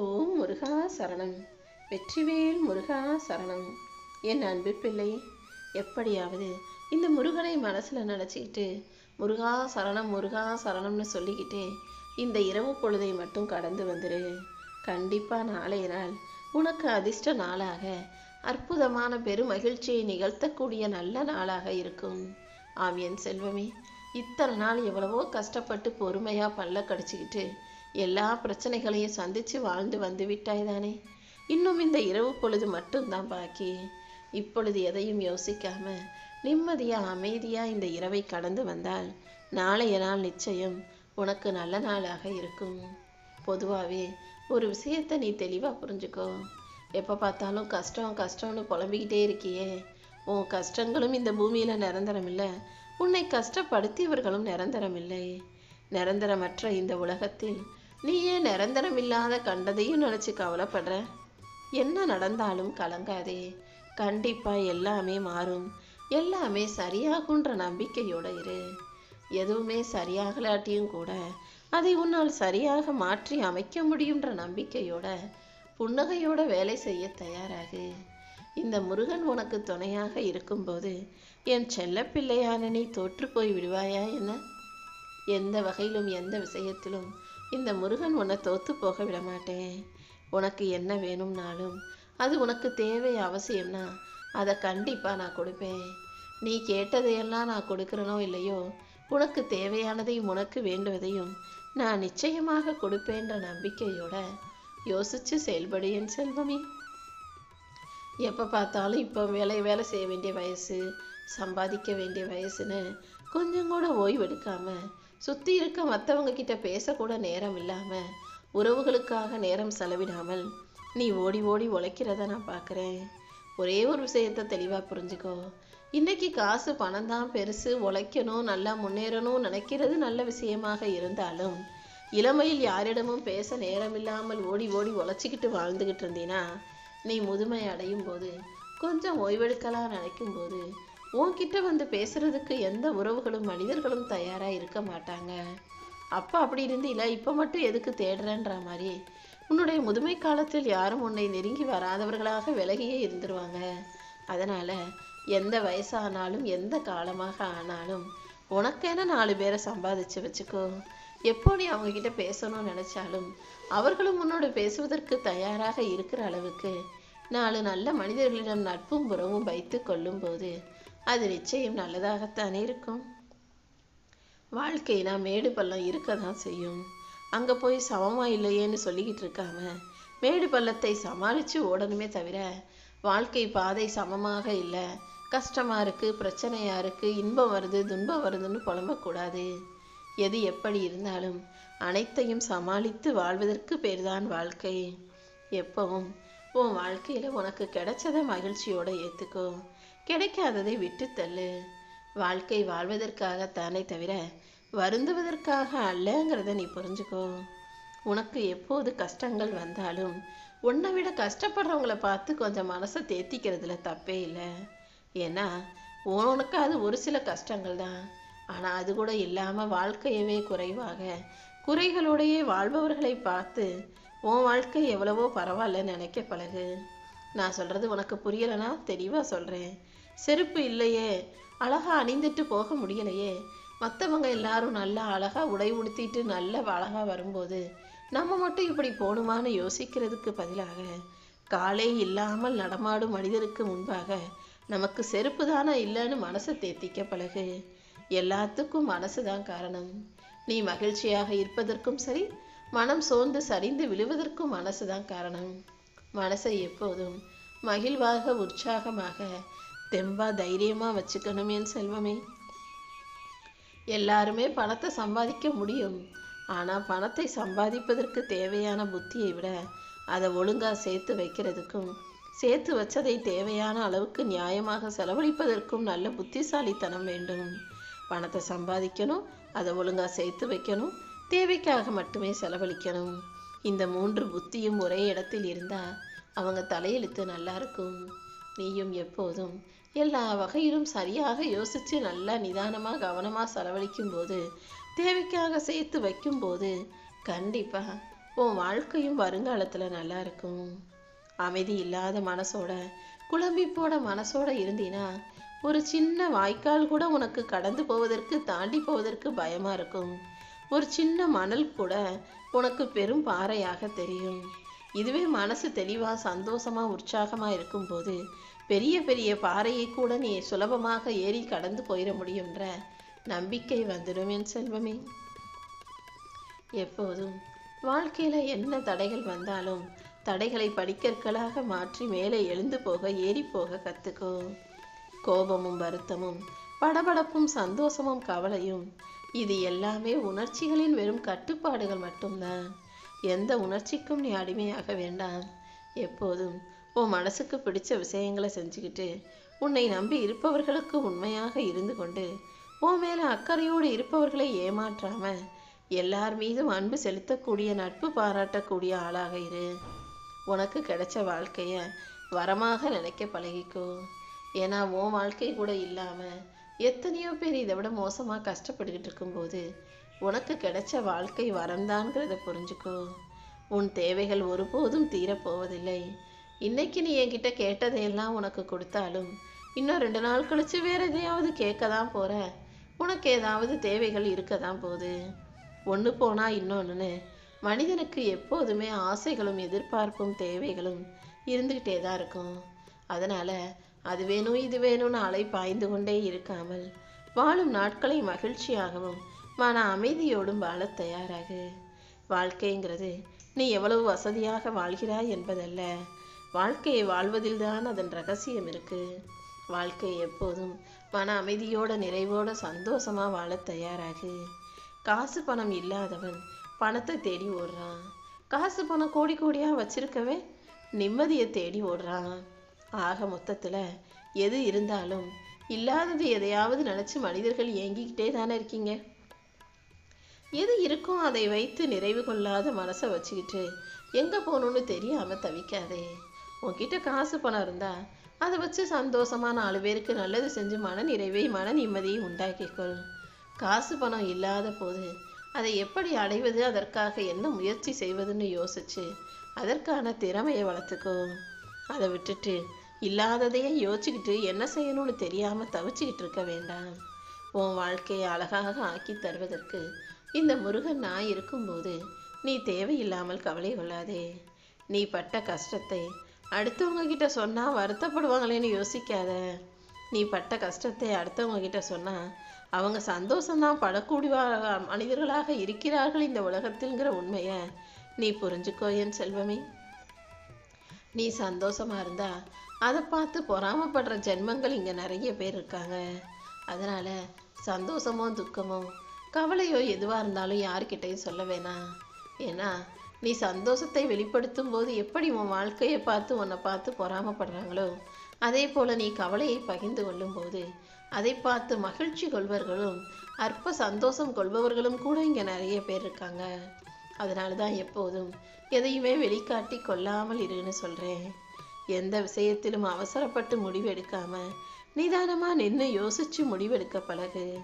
ஓம் முருகா சரணம். வெற்றிவேல் முருகா சரணம். என் அன்பு பிள்ளை எப்படியாவது இந்த முருகனை மனசில் நினச்சிக்கிட்டு முருகா சரணம் முருகா சரணம்னு சொல்லிக்கிட்டே இந்த இரவு பொழுதை மட்டும் கடந்து வந்துரு. கண்டிப்பாக நாளைய நாள் உனக்கு அதிர்ஷ்ட நாளாக அற்புதமான பெருமகிழ்ச்சியை நிகழ்த்தக்கூடிய நல்ல நாளாக இருக்கும். ஆம் என் செல்வமே இத்தனை நாள் எவ்வளவோ கஷ்டப்பட்டு பொறுமையாக பல்ல கடிச்சிக்கிட்டு எல்லா பிரச்சனைகளையும் சந்தித்து வாழ்ந்து வந்து விட்டாய் தானே இன்னும் இந்த இரவு பொழுது மட்டும்தான் பாக்கி. இப்பொழுது எதையும் யோசிக்காம நிம்மதியா அமைதியா இந்த இரவை கடந்து வந்தால் நாளைய நாள் நிச்சயம் உனக்கு நல்ல நாளாக இருக்கும். பொதுவாகவே ஒரு விஷயத்தை நீ தெளிவாக புரிஞ்சுக்கோ. எப்போ பார்த்தாலும் கஷ்டம் கஷ்டம்னு புலம்பிக்கிட்டே இருக்கியே. உன் கஷ்டங்களும் இந்த பூமியில் நிரந்தரம் இல்லை உன்னை கஷ்டப்படுத்தியவர்களும் நிரந்தரம் இல்லை நிரந்தரமற்ற இந்த உலகத்தில் நீ ஏன் நிரந்தரமில்லாத கண்டதையும் நினச்சி கவலைப்படுற. என்ன நடந்தாலும் கலங்காதே. கண்டிப்பா எல்லாமே மாறும். எல்லாமே சரியாகுன்ற நம்பிக்கையோட இரு. எதுவுமே சரியாகலாட்டியும் கூட அதை உன்னால் சரியாக மாற்றி அமைக்க முடியுன்ற நம்பிக்கையோட புன்னகையோட வேலை செய்ய தயாராகு. இந்த முருகன் உனக்கு துணையாக இருக்கும்போது என் செல்ல பிள்ளையான நீ தோற்று போய் விடுவாயா என்ன? எந்த வகையிலும் எந்த விஷயத்திலும் இந்த முருகன் உன்னை தோத்து போக விட மாட்டேன் உனக்கு என்ன வேணும்னாலும் அது உனக்கு தேவை அவசியம்னா அதை கண்டிப்பாக நான் கொடுப்பேன். நீ கேட்டதையெல்லாம் நான் கொடுக்குறனோ இல்லையோ உனக்கு தேவையானதையும் உனக்கு வேண்டுவதையும் நான் நிச்சயமாக கொடுப்பேன்ற நம்பிக்கையோட யோசிச்சு செயல்படு என் செல்வமே. எப்போ பார்த்தாலும் இப்போ வேலை வேலை செய்ய வேண்டிய வயசு சம்பாதிக்க வேண்டிய வயசுன்னு கொஞ்சம் கூட ஓய்வெடுக்காமல் சுற்றி இருக்க மற்றவங்க கிட்ட பேசக்கூட நேரம் இல்லாமல் உறவுகளுக்காக நேரம் செலவிடாமல் நீ ஓடி ஓடி உழைக்கிறத நான் பார்க்குறேன் ஒரே ஒரு விஷயத்த தெளிவாக புரிஞ்சுக்கோ. இன்னைக்கு காசு பணம் தான் பெருசு. உழைக்கணும் நல்லா முன்னேறணும் நினைக்கிறது நல்ல விஷயமாக இருந்தாலும் இளமையில் யாரிடமும் பேச நேரம் இல்லாமல் ஓடி ஓடி உழைச்சிக்கிட்டு வாழ்ந்துக்கிட்டு இருந்தீனா நீ முதுமை அடையும் போது கொஞ்சம் ஓய்வெடுக்கலாம் நினைக்கும் போது உன்கிட்ட வந்து பேசுறதுக்கு எந்த உறவுகளும் மனிதர்களும் தயாராக இருக்க மாட்டாங்க. அப்போ அப்படி இருந்தீல இப்போ மட்டும் எதுக்கு தேடுறேன்ற மாதிரி? உன்னுடைய முதுமை காலத்தில் யாரும் உன்னை நெருங்கி வராதவர்களாக விலகியே இருந்துருவாங்க. அதனால எந்த வயசானாலும் எந்த காலமாக ஆனாலும் உனக்கென நாலு பேரை சம்பாதிச்சு வச்சுக்கோ. எப்போ நீ அவங்க கிட்ட பேசணும்னு நினைச்சாலும் அவர்களும் உன்னோடு பேசுவதற்கு தயாராக இருக்கிற அளவுக்கு நாலு நல்ல மனிதர்களிடம் நட்பும் உறவும் வைத்து கொள்ளும் போது அது நிச்சயம் நல்லதாகத்தானே இருக்கும். வாழ்க்கைனா மேடு பள்ளம் இருக்க தான் செய்யும். அங்கே போய் சமமா இல்லையேன்னு சொல்லிக்கிட்டு இருக்காம மேடு பள்ளத்தை சமாளித்து ஓடணுமே தவிர வாழ்க்கை பாதை சமமாக இல்லை. கஷ்டமா இருக்கு பிரச்சனையா இருக்கு இன்பம் வருது துன்பம் வருதுன்னு புலம்பக்கூடாது. எது எப்படி இருந்தாலும் அனைத்தையும் சமாளித்து வாழ்வதற்கு பேர்தான் வாழ்க்கை. எப்பவும் உன் வாழ்க்கையில உனக்கு கிடைச்சத மகிழ்ச்சியோட ஏத்துக்கோ. கிடைக்காததை விட்டு தள்ளு. வாழ்க்கை வாழ்வதற்காகத்தானே தவிர வருந்துவதற்காக அல்லங்கிறத நீ புரிஞ்சுக்கோ. உனக்கு எப்போது கஷ்டங்கள் வந்தாலும் உன்னை விட கஷ்டப்படுறவங்கள பார்த்து கொஞ்சம் மனசை தேத்திக்கிறதுல தப்பே இல்லை. ஏன்னா உனக்கு அது ஒரு சில கஷ்டங்கள் தான். ஆனால் அது கூட இல்லாமல் வாழ்க்கையவே குறைவாக குறைகளோடையே வாழ்பவர்களை பார்த்து உன் வாழ்க்கை எவ்வளவோ பரவாயில்லன்னு நினைக்க பழகு. நான் சொல்கிறது உனக்கு புரியலைன்னா தெளிவாக சொல்கிறேன் செருப்பு இல்லையே. அழகா அணிந்துட்டு போக முடியலையே. மற்றவங்க எல்லாரும் நல்லா அழகா உடை உடுத்திட்டு நல்ல அழகா வரும்போது நம்ம மட்டும் இப்படி போகணுமான்னு யோசிக்கிறதுக்கு பதிலாக காலே இல்லாமல் நடமாடும் மனிதருக்கு முன்பாக நமக்கு செருப்பு தானே இல்லைன்னு மனசை தேத்திக்க பழகு. எல்லாத்துக்கும் மனசு தான் காரணம். நீ மகிழ்ச்சியாக இருப்பதற்கும் சரி மனம் சோர்ந்து சரிந்து விழுவதற்கும் மனசு தான் காரணம். மனசை எப்போதும் மகிழ்வாக உற்சாகமாக தெம்பா தைரியமாக வச்சுக்கணும் என் செல்வமே. எல்லாருமே பணத்தை சம்பாதிக்க முடியும். ஆனால் பணத்தை சம்பாதிப்பதற்கு தேவையான புத்தியை விட அதை ஒழுங்காக சேர்த்து வைக்கிறதுக்கும் சேர்த்து வச்சதை தேவையான அளவுக்கு நியாயமாக செலவழிப்பதற்கும் நல்ல புத்திசாலித்தனம் வேண்டும். பணத்தை சம்பாதிக்கணும் அதை ஒழுங்காக சேர்த்து வைக்கணும் தேவைக்காக மட்டுமே செலவழிக்கணும். இந்த மூன்று புத்தியும் ஒரே இடத்தில் இருந்தா அவங்க தலையெழுத்து நல்லா இருக்கும். நீயும் எப்போதும் எல்லா வகையிலும் சரியாக யோசிச்சு நல்லா நிதானமா கவனமா செலவழிக்கும் போது தேவைக்காக சேர்த்து வைக்கும் போது கண்டிப்பா உன் வாழ்க்கையும் வருங்காலத்தில் நல்லா இருக்கும். அமைதி இல்லாத மனசோட குழம்பி போட மனசோட இருந்தீனா ஒரு சின்ன வாய்க்கால் கூட உனக்கு கடந்து போவதற்கு தாண்டி போவதற்கு பயமா இருக்கும். ஒரு சின்ன மணல் கூட உனக்கு பெரும் பாறையாக தெரியும். இதுவே மனசு தெளிவா சந்தோஷமா உற்சாகமா இருக்கும்போது பெரிய பெரிய பாறையை கூட நீ சுலபமாக ஏறி கடந்து போயிட முடியும்ன்ற நம்பிக்கை வந்துடும் என் செல்வமே. எப்போதும் வாழ்க்கையில என்ன தடைகள் வந்தாலும் தடைகளை படிக்கற்களாக மாற்றி மேலே எழுந்து போக ஏறி போக கத்துக்கோ. கோபமும் வருத்தமும் படபடப்பும் சந்தோஷமும் கவலையும் இது எல்லாமே உணர்ச்சிகளின் வெறும் கட்டுப்பாடுகள் மட்டும்தான். எந்த உணர்ச்சிக்கும் நீ அடிமையாக வேண்டாம். எப்போதும் உன் மனசுக்கு பிடிச்ச விஷயங்களை செஞ்சுக்கிட்டு உன்னை நம்பி இருப்பவர்களுக்கு உண்மையாக இருந்து கொண்டு உன் மேலே அக்கறையோடு இருப்பவர்களை ஏமாற்றாம எல்லார் மீதும் அன்பு செலுத்தக்கூடிய நட்பு பாராட்டக்கூடிய ஆளாக இரு. உனக்கு கிடைச்ச வாழ்க்கையை வரமாக நினைக்க பழகிக்கோ. ஏன்னா உன் வாழ்க்கை கூட இல்லாமல் எத்தனையோ பேர் இதை விட மோசமாக கஷ்டப்பட்டுக்கிட்டு இருக்கும்போது உனக்கு கிடைச்ச வாழ்க்கை வரம்தான்ங்கிறத புரிஞ்சுக்கோ. உன் தேவைகள் ஒருபோதும் தீரப்போவதில்லை. இன்னைக்கு நீ என்கிட்ட கேட்டதையெல்லாம் உனக்கு கொடுத்தாலும் இன்னும் ரெண்டு நாள் கழிச்சு வேற எதையாவது கேட்க தான் போற. உனக்கு ஏதாவது தேவைகள் இருக்க தான் போகுது. ஒன்று போனா இன்னொன்றுன்னு மனிதனுக்கு எப்போதுமே ஆசைகளும் எதிர்பார்ப்பும் தேவைகளும் இருந்துக்கிட்டே தான் இருக்கும். அதனால அது வேணும் இது வேணும்னு அலை பாய்ந்து கொண்டே இருக்காமல் வாழும் நாட்களை மகிழ்ச்சியாகவும் மன அமைதியோடும் வாழ தயாராகு. வாழ்க்கைங்கிறது நீ எவ்வளவு வசதியாக வாழ்கிறாய் என்பதல்ல. வாழ்க்கையை வாழ்வதில்தான் அதன் ரகசியம் இருக்கு. வாழ்க்கை எப்போதும் மன அமைதியோட நிறைவோட சந்தோஷமா வாழ தயாராகு. காசு பணம் இல்லாதவன் பணத்தை தேடி ஓடுறான். காசு பணம் கோடி கோடியா வச்சிருக்கவே நிம்மதியை தேடி ஓடுறான். ஆக மொத்தத்தில் எது இருந்தாலும் இல்லாதது எதையாவது நினச்சி மனிதர்கள் ஏங்கிக்கிட்டே தானே இருக்கீங்க? எது இருக்கோ அதை வைத்து நிறைவு கொள்ளாத மனசை வச்சுக்கிட்டு எங்கே போகணும்னு தெரியாமல் தவிக்காதே. உன்கிட்ட காசு பணம் இருந்தால் அதை வச்சு சந்தோஷமா நாலு பேருக்கு நல்லது செஞ்சு மன நிறைவை மன நிம்மதியை உண்டாக்கிக்கொள் காசு பணம் இல்லாத போது அதை எப்படி அடைவது அதற்காக என்ன முயற்சி செய்வதுன்னு யோசிச்சு அதற்கான திறமையை வளர்த்துக்கோ. அதை விட்டுட்டு இல்லாததையே யோசிச்சுக்கிட்டு என்ன செய்யணும்னு தெரியாம தவிச்சுக்கிட்டு இருக்க வேண்டாம். உன் வாழ்க்கையை அழகாக ஆக்கி தருவதற்கு இந்த முருகன் நான் இருக்கும்போது நீ தேவையில்லாமல் கவலை கொள்ளாதே. நீ பட்ட கஷ்டத்தை அடுத்தவங்க கிட்ட சொன்னா வருத்தப்படுவாங்களேன்னு யோசிக்காத. நீ பட்ட கஷ்டத்தை அடுத்தவங்க கிட்ட சொன்னா அவங்க சந்தோஷம்தான் படக்கூடிய மனிதர்களாக இருக்கிறார்கள் இந்த உலகத்தில்ங்கிற உண்மையை நீ புரிஞ்சுக்கோ என் செல்வமே. நீ சந்தோஷமாக இருந்தா அதை பார்த்து பொறாமப்படுற ஜென்மங்கள் இங்கே நிறைய பேர் இருக்காங்க. அதனால் சந்தோஷமோ துக்கமோ கவலையோ எதுவாக இருந்தாலும் யார்கிட்டயும் சொல்ல வேணாம். ஏன்னா நீ சந்தோஷத்தை வெளிப்படுத்தும் போது எப்படி உன் வாழ்க்கையை பார்த்து உன்னை பார்த்து பொறாமப்படுறாங்களோ அதே போல் நீ கவலையை பகிர்ந்து கொள்ளும்போது அதை பார்த்து மகிழ்ச்சி கொள்வர்களும் அற்ப சந்தோஷம் கொள்பவர்களும் கூட இங்கே நிறைய பேர் இருக்காங்க. அதனால தான் எப்போதும் எதையுமே வெளிக்காட்டி கொள்ளாமல் இருன்னு சொல்கிறேன் எந்த விஷயத்திலும் அவசரப்பட்டு முடிவு நிதானமாக நின்று யோசிச்சு முடிவெடுக்க பழகு.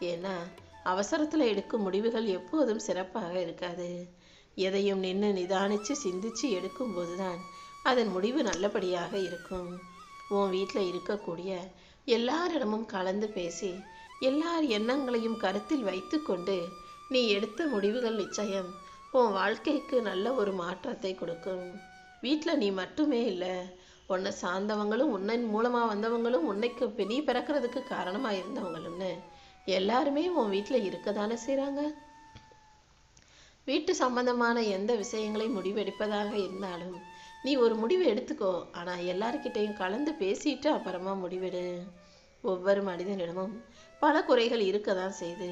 ஏன்னா அவசரத்தில் எடுக்கும் முடிவுகள் எப்போதும் சிறப்பாக இருக்காது. எதையும் நின்று நிதானித்து சிந்தித்து எடுக்கும்போது தான் அதன் முடிவு நல்லபடியாக இருக்கும். உன் வீட்டில் இருக்கக்கூடிய எல்லாரிடமும் கலந்து பேசி எல்லார் எண்ணங்களையும் கருத்தில் வைத்துக்கொண்டு நீ எடுத்த முடிவுகள் நிச்சயம் உன் வாழ்க்கைக்கு நல்ல ஒரு மாற்றத்தை கொடுக்கும். வீட்டில் நீ மட்டுமே இல்லை. உன்னை சார்ந்தவங்களும் உன்னை மூலமாக வந்தவங்களும் உன்னைக்கு நீ பிறக்கிறதுக்கு காரணமாக இருந்தவங்களும்னு எல்லாருமே உன் வீட்டில் இருக்க தானே செய்கிறாங்க வீட்டு சம்பந்தமான எந்த விஷயங்களை முடிவெடுப்பதாக இருந்தாலும் நீ ஒரு முடிவு எடுத்துக்கோ. ஆனால் எல்லார்கிட்டையும் கலந்து பேசிட்டு அப்புறமா முடிவெடு. ஒவ்வொரு மனிதனிடமும் பல குறைகள் இருக்க தான் செய்யுது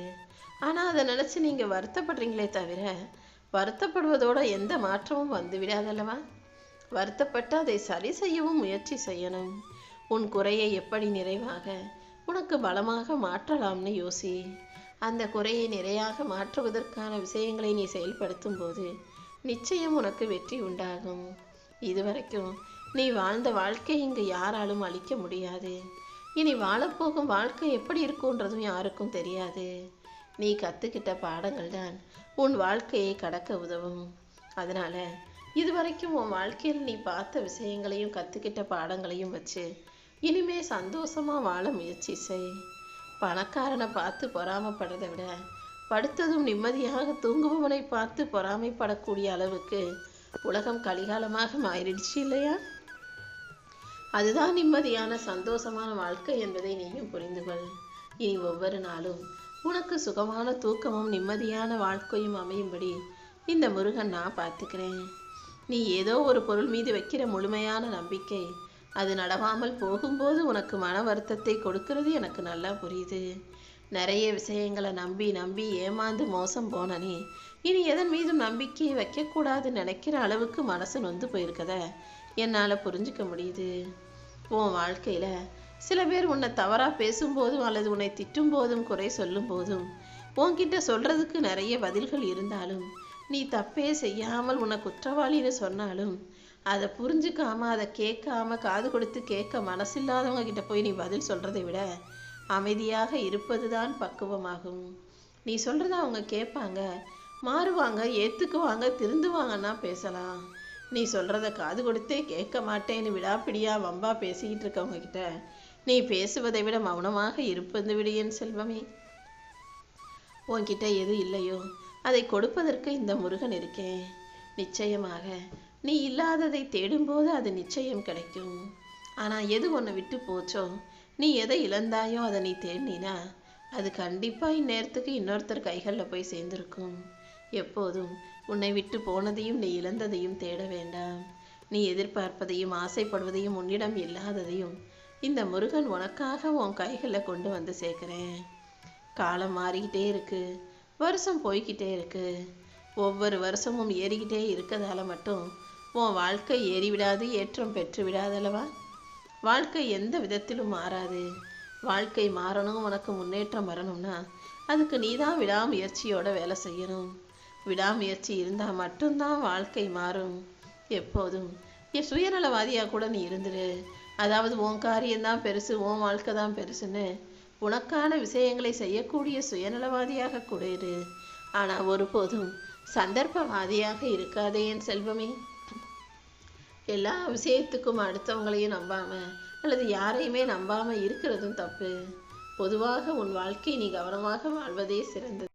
ஆனால் அதை நினச்சி நீங்கள் வருத்தப்படுறீங்களே தவிர வருத்தப்படுவதோட எந்த மாற்றமும் வந்துவிடாதல்லவா வருத்தப்பட்டு அதை சரி செய்யவும் முயற்சி செய்யணும். உன் குறையை எப்படி நிறைவாக உனக்கு பலமாக மாற்றலாம்னு யோசி. அந்த குறையை நிறையாக மாற்றுவதற்கான விஷயங்களை நீ செயல்படுத்தும் போது நிச்சயம் உனக்கு வெற்றி உண்டாகும். இதுவரைக்கும் நீ வாழ்ந்த வாழ்க்கை இங்கு யாராலும் அழிக்க முடியாது. இனி வாழப்போகும் வாழ்க்கை எப்படி இருக்கும்ன்றதும் யாருக்கும் தெரியாது. நீ கத்துக்கிட்ட பாடங்கள் தான் உன் வாழ்க்கையை கடக்க உதவும். அதனால இதுவரைக்கும் உன் வாழ்க்கையில் நீ பார்த்த விஷயங்களையும் கற்றுக்கிட்ட பாடங்களையும் வச்சு இனிமே சந்தோஷமா வாழ முயற்சி செய். பணக்காரனை பார்த்து பொறாமப்படுறதை விட படுத்ததும் நிம்மதியாக தூங்குபவனை பார்த்து பொறாமைப்படக்கூடிய அளவுக்கு உலகம் கலிகாலமாக மாறிடுச்சு இல்லையா? அதுதான் நிம்மதியான சந்தோஷமான வாழ்க்கை என்பதை நீயும் புரிந்து கொள் இனி ஒவ்வொரு நாளும் உனக்கு சுகமான தூக்கமும் நிம்மதியான வாழ்க்கையும் அமையும்படி இந்த முருகன் நான் பார்த்துக்கிறேன். நீ ஏதோ ஒரு பொருள் மீது வைக்கிற முழுமையான நம்பிக்கை. அது நடவாமல் போகும்போது உனக்கு மன வருத்தத்தை கொடுக்கிறது எனக்கு நல்லா புரியுது. நிறைய விஷயங்களை நம்பி நம்பி ஏமாந்து மோசம் போன நீ இனி எதன் மீதும் நம்பிக்கையை வைக்கக்கூடாதுன்னு நினைக்கிற அளவுக்கு மனசு நொந்து போயிருக்கத என்னால் புரிஞ்சுக்க முடியுது. உன் வாழ்க்கையில் சில பேர் உன்னை தவறாக பேசும்போதும் அல்லது உன்னை திட்டும் போதும் குறை சொல்லும் போதும் உன்கிட்ட சொல்றதுக்கு நிறைய பதில்கள் இருந்தாலும் நீ தப்பே செய்யாமல் உன்னை குற்றவாளின்னு சொன்னாலும் அதை புரிஞ்சுக்காம அதை கேட்காம காது கொடுத்து கேட்க மனசில்லாதவங்க கிட்ட போய் நீ பதில் சொல்றதை விட அமைதியாக இருப்பதுதான் பக்குவமாகும். நீ சொல்றத அவங்க கேட்பாங்க. மாறுவாங்க ஏத்துக்குவாங்க திருந்துவாங்கன்னா பேசலாம். நீ சொல்றத காது கொடுத்தே கேட்க மாட்டேன்னு விடாப்பிடியா வம்பா பேசிக்கிட்டு இருக்கவங்க கிட்ட நீ பேசுவதை விட மௌனமாக இருப்பது விடு என் செல்வமே. உன்கிட்ட எது இல்லையோ அதை கொடுப்பதற்கு இந்த முருகன் இருக்கேன். நிச்சயமாக நீ இல்லாததை தேடும்போது அது நிச்சயம் கிடைக்கும். ஆனால் எது உன்னை விட்டு போச்சோ நீ எதை இழந்தாயோ அதை நீ தேடினா அது கண்டிப்பாக இந்நேரத்துக்கு இன்னொருத்தர் கைகளில் போய் சேர்ந்திருக்கும். எப்போதும் உன்னை விட்டு போனதையும் நீ இழந்ததையும் தேட வேண்டாம். நீ எதிர்பார்ப்பதையும் ஆசைப்படுவதையும் உன்னிடம் இல்லாததையும் இந்த முருகன் உனக்காக உன் கைகளில் கொண்டு வந்து சேர்க்குறேன். காலம் மாறிக்கிட்டே இருக்கு. வருஷம் போய்க்கிட்டே இருக்கு. ஒவ்வொரு வருஷமும் ஏறிக்கிட்டே இருக்கதால மட்டும் உன் வாழ்க்கை ஏறிவிடாது ஏற்றம் பெற்று விடாதல்லவா வாழ்க்கை எந்த விதத்திலும் மாறாது. வாழ்க்கை மாறணும் உனக்கு முன்னேற்றம் வரணும்னா அதுக்கு நீதான் விடாமுயற்சியோட வேலை செய்யணும். விடாமுயற்சி இருந்தால் மட்டும்தான் வாழ்க்கை மாறும். எப்போதும். என் சுயநலவாதியாக கூட நீ இருந்துரு. அதாவது உன் காரியம்தான் பெருசு உன் வாழ்க்கை தான் பெருசுன்னு உனக்கான விஷயங்களை செய்யக்கூடிய சுயநலவாதியாக கூட இரு. ஆனா ஒருபோதும் சந்தர்ப்பவாதியாக இருக்காதே என் செல்வமே. எல்லா விஷயத்துக்கும் அடுத்தவங்களையும் நம்பாம அல்லது யாரையுமே நம்பாம இருக்கிறதும் தப்பு. பொதுவாக உன் வாழ்க்கை நீ கவனமாக வாழ்வதே சிறந்தது.